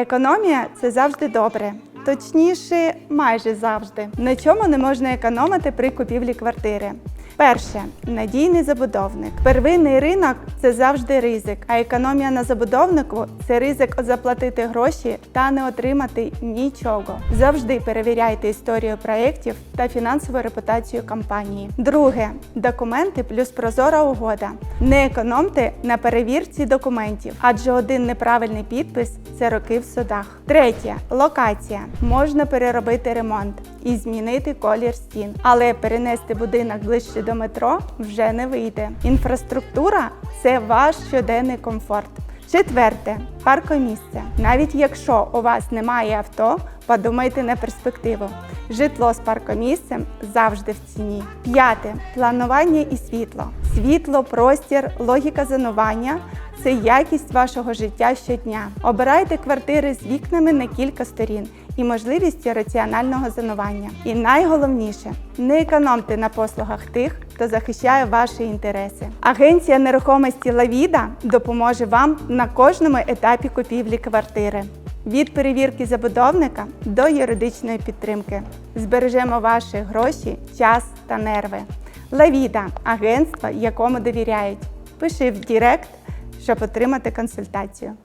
Економія це завжди добре. Точніше, майже завжди. На чому не можна економити при купівлі квартири. Перше надійний забудовник. Первинний ринок це завжди ризик, а економія на забудовнику це ризик заплатити гроші та не отримати нічого. Завжди перевіряйте історію проєктів та фінансову репутацію компанії. Друге документи плюс прозора угода. Не економте на перевірці документів, адже один неправильний підпис це роки в судах. Третє локація. Можна переробити ремонт і змінити колір стін, але перенести будинок ближче до метро вже не вийде. Інфраструктура це ваш щоденний комфорт. Четверте паркомісце. Навіть якщо у вас немає авто, подумайте на перспективу. Житло з паркомісцем завжди в ціні. П'яте планування і світло. Світло, простір, логіка зонування це якість вашого життя щодня. Обирайте квартири з вікнами на кілька сторін і можливістю раціонального зонування. І найголовніше не економте на послугах тих, хто захищає ваші інтереси. Агенція нерухомості Лавіда допоможе вам на кожному етапі купівлі квартири. Від перевірки забудовника до юридичної підтримки. Збережемо ваші гроші, час та нерви. Лавіда агентство, якому довіряють. Пиши в Директ, щоб отримати консультацію.